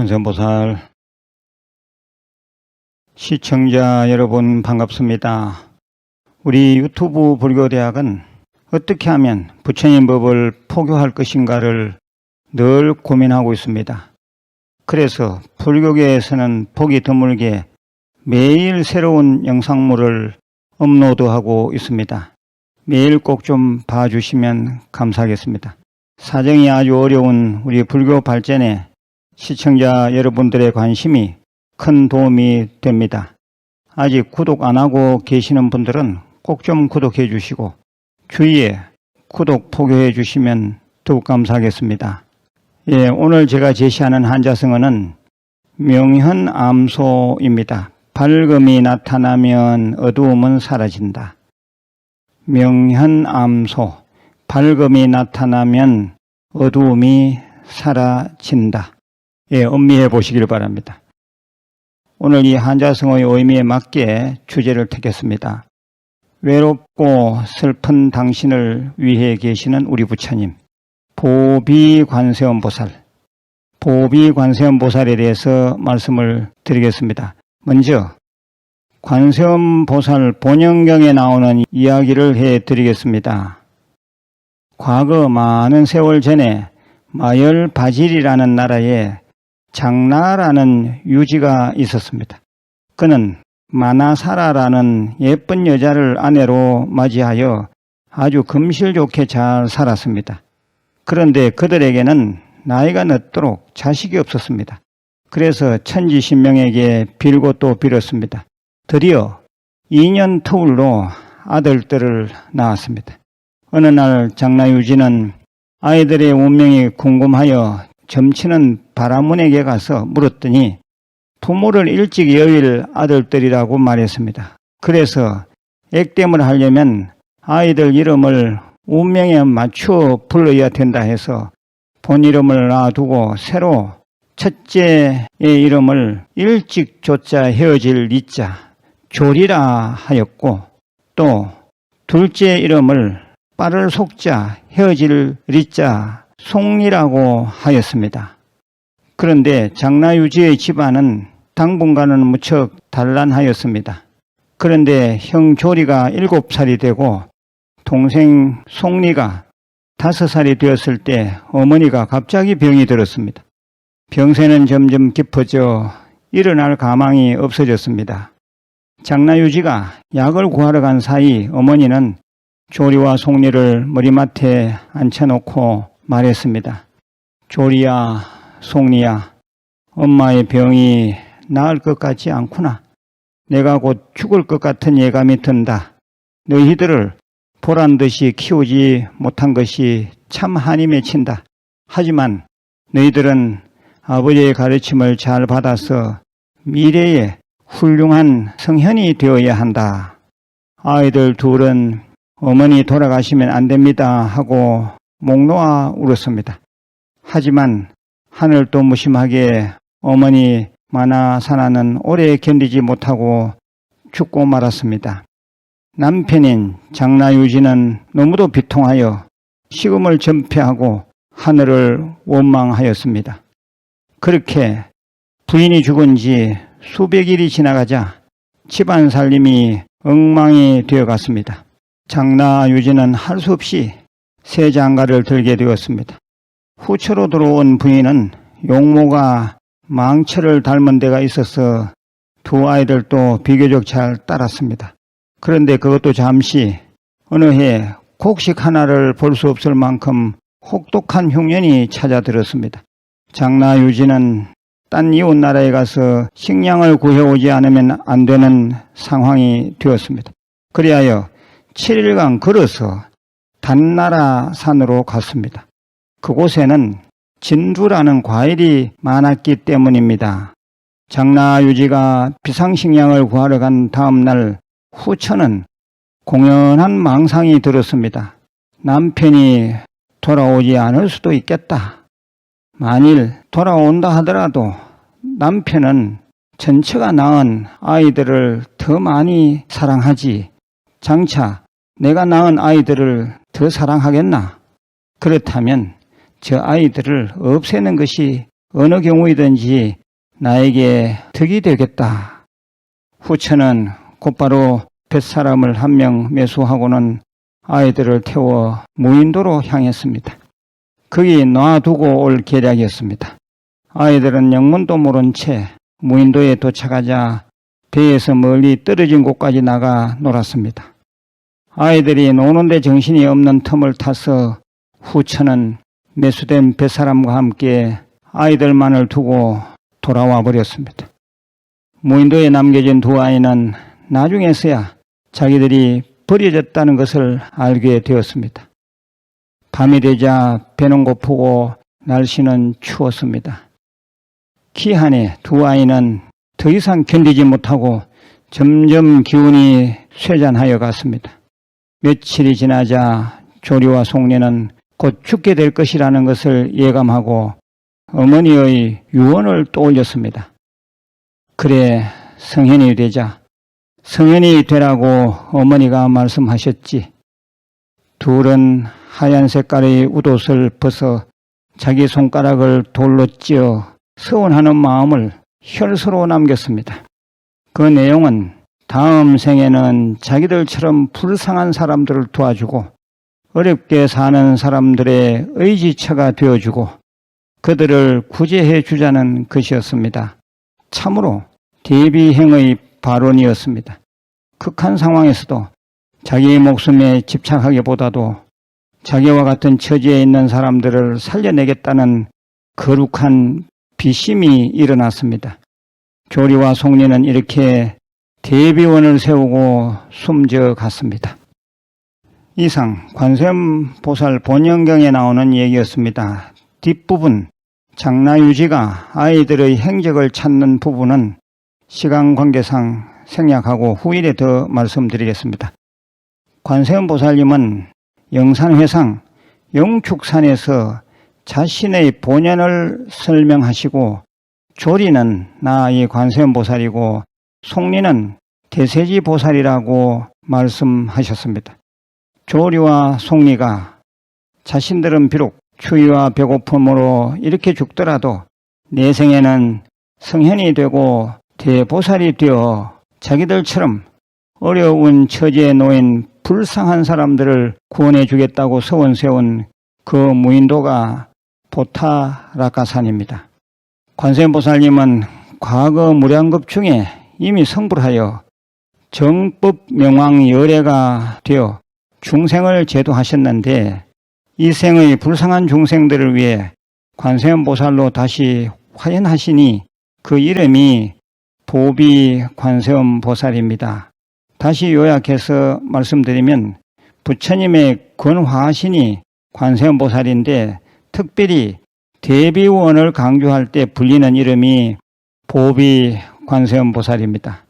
권선보살 시청자 여러분 반갑습니다. 우리 유튜브 불교대학은 어떻게 하면 부처님 법을 포교할 것인가를 늘 고민하고 있습니다. 그래서 불교계에서는 보기 드물게 매일 새로운 영상물을 업로드하고 있습니다. 매일 꼭 좀 봐주시면 감사하겠습니다. 사정이 아주 어려운 우리 불교 발전에 시청자 여러분들의 관심이 큰 도움이 됩니다. 아직 구독 안 하고 계시는 분들은 꼭 좀 구독해 주시고 주위에 구독 포교해 주시면 더욱 감사하겠습니다. 예, 오늘 제가 제시하는 한자성어는 명현암소입니다. 밝음이 나타나면 어두움은 사라진다. 명현암소. 밝음이 나타나면 어두움이 사라진다. 예, 음미해 보시길 바랍니다. 오늘 이 한자성어의 의미에 맞게 주제를 택했습니다. 외롭고 슬픈 당신을 위해 계시는 우리 부처님. 보비관세음보살. 보비관세음보살에 대해서 말씀을 드리겠습니다. 먼저 관세음보살 본영경에 나오는 이야기를 해 드리겠습니다. 과거 많은 세월 전에 마열 바질이라는 나라에 장나라는 유지가 있었습니다. 그는 마나사라라는 예쁜 여자를 아내로 맞이하여 아주 금실 좋게 잘 살았습니다. 그런데 그들에게는 나이가 늦도록 자식이 없었습니다. 그래서 천지신명에게 빌고 또 빌었습니다. 드디어 2년 터울로 아들들을 낳았습니다. 어느 날 장나유지는 아이들의 운명이 궁금하여 점치는 바라문에게 가서 물었더니 부모를 일찍 여일 아들들이라고 말했습니다. 그래서 액땜을 하려면 아이들 이름을 운명에 맞추어 불러야 된다 해서 본 이름을 놔두고 새로 첫째의 이름을 일찍 조자 헤어질 리자 조리라 하였고 또 둘째 이름을 빠를 속자 헤어질 리자 송리라고 하였습니다. 그런데 장나유지의 집안은 당분간은 무척 단란하였습니다. 그런데 형 조리가 일곱 살이 되고 동생 송리가 다섯 살이 되었을 때 어머니가 갑자기 병이 들었습니다. 병세는 점점 깊어져 일어날 가망이 없어졌습니다. 장나유지가 약을 구하러 간 사이 어머니는 조리와 송리를 머리맡에 앉혀놓고 말했습니다. 조리야, 송리야, 엄마의 병이 나을 것 같지 않구나. 내가 곧 죽을 것 같은 예감이 든다. 너희들을 보란 듯이 키우지 못한 것이 참 한이 맺힌다. 하지만 너희들은 아버지의 가르침을 잘 받아서 미래에 훌륭한 성현이 되어야 한다. 아이들 둘은 어머니 돌아가시면 안 됩니다 하고 목 놓아 울었습니다. 하지만 하늘도 무심하게 어머니 마나사나는 오래 견디지 못하고 죽고 말았습니다. 남편인 장나유지는 너무도 비통하여 식음을 전폐하고 하늘을 원망하였습니다. 그렇게 부인이 죽은 지 수백일이 지나가자 집안 살림이 엉망이 되어 갔습니다. 장나유지는 할수 없이 새 장가를 들게 되었습니다. 후처로 들어온 부인은 용모가 망처를 닮은 데가 있어서 두 아이들도 비교적 잘 따랐습니다. 그런데 그것도 잠시 어느 해 곡식 하나를 볼 수 없을 만큼 혹독한 흉년이 찾아들었습니다. 장나유지는 딴 이웃 나라에 가서 식량을 구해오지 않으면 안 되는 상황이 되었습니다. 그리하여 7일간 걸어서 단나라 산으로 갔습니다. 그곳에는 진두라는 과일이 많았기 때문입니다. 장나유지가 비상식량을 구하러 간 다음 날 후처는 공연한 망상이 들었습니다. 남편이 돌아오지 않을 수도 있겠다. 만일 돌아온다 하더라도 남편은 전처가 낳은 아이들을 더 많이 사랑하지 장차 내가 낳은 아이들을 더 사랑하겠나? 그렇다면 저 아이들을 없애는 것이 어느 경우이든지 나에게 득이 되겠다. 후처는 곧바로 뱃사람을 한 명 매수하고는 아이들을 태워 무인도로 향했습니다. 거기 놔두고 올 계략이었습니다. 아이들은 영문도 모른 채 무인도에 도착하자 배에서 멀리 떨어진 곳까지 나가 놀았습니다. 아이들이 노는데 정신이 없는 틈을 타서 후처는 매수된 뱃사람과 함께 아이들만을 두고 돌아와 버렸습니다. 무인도에 남겨진 두 아이는 나중에서야 자기들이 버려졌다는 것을 알게 되었습니다. 밤이 되자 배는 고프고 날씨는 추웠습니다. 기한에 두 아이는 더 이상 견디지 못하고 점점 기운이 쇠잔하여 갔습니다. 며칠이 지나자 조리와 송리는 곧 죽게 될 것이라는 것을 예감하고 어머니의 유언을 떠올렸습니다. 그래 성현이 되자 성현이 되라고 어머니가 말씀하셨지. 둘은 하얀 색깔의 웃옷을 벗어 자기 손가락을 돌로 찧어 서운하는 마음을 혈서로 남겼습니다. 그 내용은 다음 생에는 자기들처럼 불쌍한 사람들을 도와주고 어렵게 사는 사람들의 의지처가 되어주고 그들을 구제해 주자는 것이었습니다. 참으로 대비행의 발언이었습니다. 극한 상황에서도 자기의 목숨에 집착하기보다도 자기와 같은 처지에 있는 사람들을 살려내겠다는 거룩한 비심이 일어났습니다. 조리와 송리는 이렇게 대비원을 세우고 숨져 갔습니다. 이상 관세음보살 본영경에 나오는 얘기였습니다. 뒷부분 장나유지가 아이들의 행적을 찾는 부분은 시간 관계상 생략하고 후일에 더 말씀드리겠습니다. 관세음보살님은 영산회상 영축산에서 자신의 본연을 설명하시고 조리는 나의 관세음보살이고 송리는 대세지 보살이라고 말씀하셨습니다. 조리와 송리가 자신들은 비록 추위와 배고픔으로 이렇게 죽더라도 내생에는 성현이 되고 대보살이 되어 자기들처럼 어려운 처지에 놓인 불쌍한 사람들을 구원해 주겠다고 서원 세운 그 무인도가 보타라카산입니다. 관세음보살님은 과거 무량급 중에 이미 성불하여 정법 명왕 열애가 되어 중생을 제도하셨는데 이 생의 불쌍한 중생들을 위해 관세음보살로 다시 화연하시니 그 이름이 보비 관세음보살입니다. 다시 요약해서 말씀드리면 부처님의 권화신이 관세음보살인데 특별히 대비원을 강조할 때 불리는 이름이 보비 관세음보살입니다.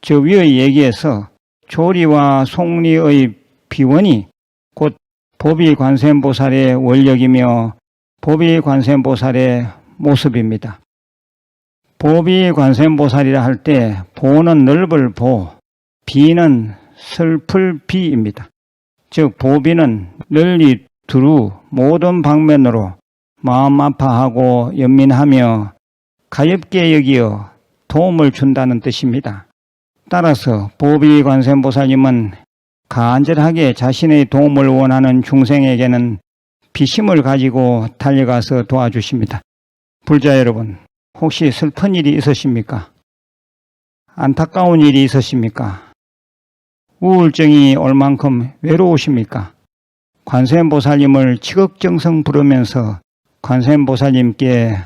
저 위의 얘기에서 조리와 송리의 비원이 곧 보비 관세음보살의 원력이며 보비 관세음보살의 모습입니다. 보비 관세음보살이라 할 때 보는 넓을 보, 비는 슬플 비입니다. 즉 보비는 널리 두루 모든 방면으로 마음 아파하고 연민하며 가엽게 여기어 도움을 준다는 뜻입니다. 따라서 보비 관세음보살님은 간절하게 자신의 도움을 원하는 중생에게는 비심을 가지고 달려가서 도와주십니다. 불자 여러분, 혹시 슬픈 일이 있으십니까? 안타까운 일이 있으십니까? 우울증이 올 만큼 외로우십니까? 관세음보살님을 치극정성 부르면서 관세음보살님께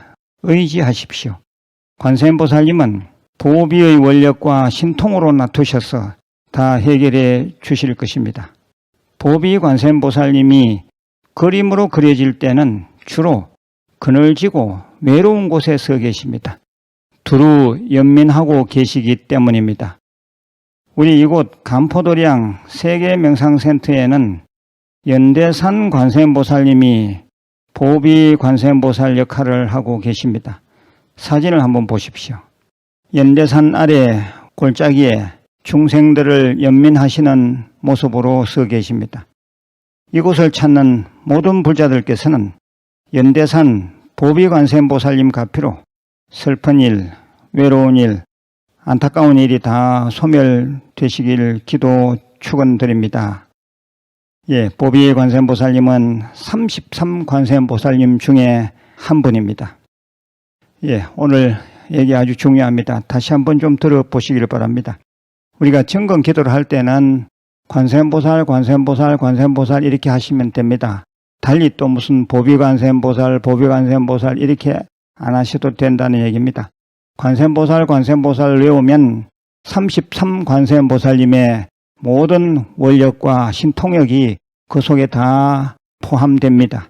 의지하십시오. 관세음보살님은 보비의 원력과 신통으로 나투셔서 다 해결해 주실 것입니다. 보비 관세음보살님이 그림으로 그려질 때는 주로 그늘지고 외로운 곳에 서 계십니다. 두루 연민하고 계시기 때문입니다. 우리 이곳 간포도량 세계명상센터에는 연대산 관세음보살님이 보비 관세음보살 역할을 하고 계십니다. 사진을 한번 보십시오. 연대산 아래 골짜기에 중생들을 연민하시는 모습으로 서 계십니다. 이곳을 찾는 모든 불자들께서는 연대산 보비관세음보살님 가피로 슬픈 일, 외로운 일, 안타까운 일이 다 소멸되시길 기도 축원드립니다. 예, 보비 관세음보살님은 33 관세음보살님 중에 한 분입니다. 예, 오늘 얘기 아주 중요합니다. 다시 한번 좀 들어보시길 바랍니다. 우리가 정건 기도를 할 때는 관세음보살, 관세음보살, 관세음보살 이렇게 하시면 됩니다. 달리 또 무슨 보비관세음보살, 보비관세음보살 이렇게 안 하셔도 된다는 얘기입니다. 관세음보살, 관세음보살 외우면 33 관세음보살님의 모든 원력과 신통력이 그 속에 다 포함됩니다.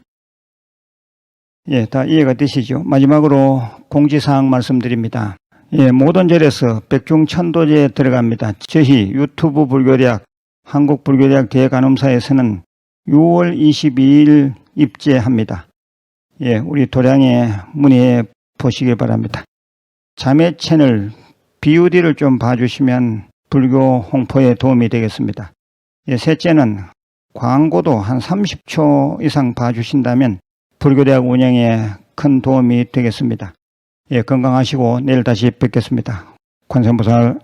예, 다 이해가 되시죠? 마지막으로 공지사항 말씀드립니다. 예, 모든 절에서 백중천도제에 들어갑니다. 저희 유튜브 불교대학, 한국불교대학 대간음사에서는 6월 22일 입제합니다. 예, 우리 도량에 문의해 보시기 바랍니다. 자매 채널 BUD를 좀 봐주시면 불교 홍보에 도움이 되겠습니다. 예, 셋째는 광고도 한 30초 이상 봐주신다면 불교대학 운영에 큰 도움이 되겠습니다. 예, 건강하시고 내일 다시 뵙겠습니다. 관세음보살